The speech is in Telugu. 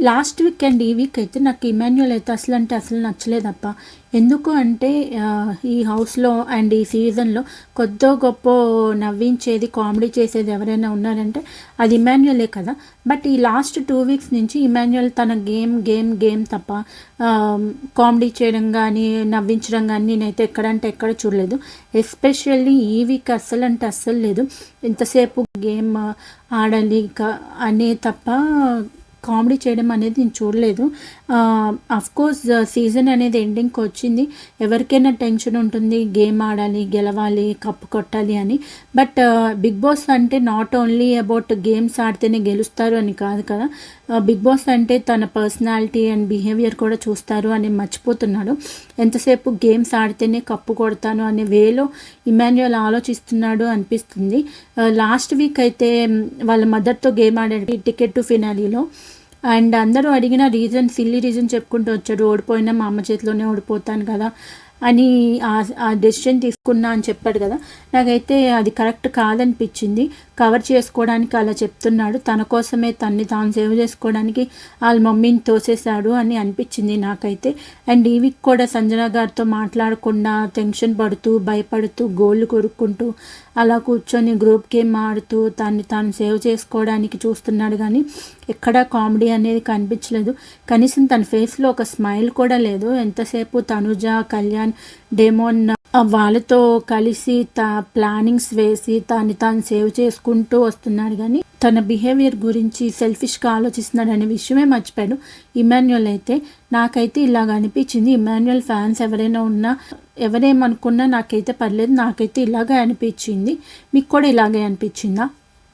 లాస్ట్ వీక్ అండ్ ఈ వీక్ అయితే నాకు ఇమాన్యుల్ అయితే అసలు అంటే అసలు నచ్చలేదప్ప. ఎందుకు అంటే ఈ హౌస్లో అండ్ ఈ సీజన్లో కొద్దో గొప్ప నవ్వించేది కామెడీ చేసేది ఎవరైనా ఉన్నారంటే అది ఇమాన్యులే కదా. బట్ ఈ లాస్ట్ టూ వీక్స్ నుంచి ఇమాన్యుల్ తన గేమ్ గేమ్ గేమ్ తప్ప కామెడీ చేయడం కానీ నవ్వించడం కానీ నేనైతే ఎక్కడంటే ఎక్కడ చూడలేదు. ఎస్పెషల్లీ ఈ వీక్ అస్సలు అంటే అస్సలు లేదు. ఇంతసేపు గేమ్ ఆడాలి క- అనే తప్ప కామెడీ చేయడం అనేది నేను చూడలేదు. కోర్స్ సీజన్ అనేది ఎండింగ్కి వచ్చింది. ఎవరికైనా టెన్షన్ ఉంటుంది. గేమ్ ఆడాలి గెలవాలి కప్పు కొట్టాలి అని. బట్ బిగ్ బాస్ అంటే నాట్ ఓన్లీ అబౌట్ గేమ్స్ ఆడితేనే గెలుస్తారు అని కాదు కదా. బిగ్ బాస్ అంటే తన పర్సనాలిటీ అండ్ బిహేవియర్ కూడా చూస్తారు అని మర్చిపోతున్నాడు. ఎంతసేపు గేమ్స్ ఆడితేనే కప్పు కొడతాను అనే వేలో ఇమాన్యుయల్ ఆలోచిస్తున్నాడు అనిపిస్తుంది. లాస్ట్ వీక్ అయితే వాళ్ళ మదర్తో గేమ్ ఆడాడు. టికెట్ టు ఫినాలీలో అండ్ అందరూ అడిగిన రీజన్ సిల్లీ రీజన్ చెప్పుకుంటూ వచ్చాడు. ఓడిపోయినా మా అమ్మ చేతిలోనే ఓడిపోతాను కదా. అని ఆ- డెసిషన్ తీసుకున్నా అని చెప్పాడు కదా. నాకైతే అది కరెక్ట్ కాదనిపించింది. కవర్ చేసుకోవడానికి అలా చెప్తున్నాడు. తన కోసమే తన్ని తాను సేవ్ చేసుకోవడానికి వాళ్ళ మమ్మీని తోసేశాడు అని అనిపించింది నాకైతే. అండ్ ఈ వీక్ కూడా సంజన గారితో మాట్లాడకుండా టెన్షన్ పడుతూ భయపడుతూ గోళ్ళు కొరుక్కుంటూ అలా కూర్చొని గ్రూప్ గేమ్ ఆడుతూ తన్ని తాను సేవ్ చేసుకోవడానికి చూస్తున్నాడు కానీ ఎక్కడా కామెడీ అనేది కనిపించలేదు. కనీసం తన ఫేస్లో ఒక స్మైల్ కూడా లేదు. ఎంతసేపు తనుజ కళ్యాణ్ డెమోన్ వాళ్ళతో కలిసి తా ప్లానింగ్స్ వేసి తాను తాను సేవ్ చేసుకుంటూ వస్తున్నాడు కానీ తన బిహేవియర్ గురించి సెల్ఫిష్గా ఆలోచిస్తున్నాడు అనే విషయమే మర్చిపోయాడు ఇమాన్యుయల్ అయితే నాకైతే ఇలాగ అనిపించింది. ఇమాన్యుయల్ ఫ్యాన్స్ ఎవరైనా ఉన్నా ఎవరేమనుకున్నా నాకైతే పర్లేదు నాకైతే ఇలాగే అనిపించింది. మీకు కూడా ఇలాగే అనిపించిందా?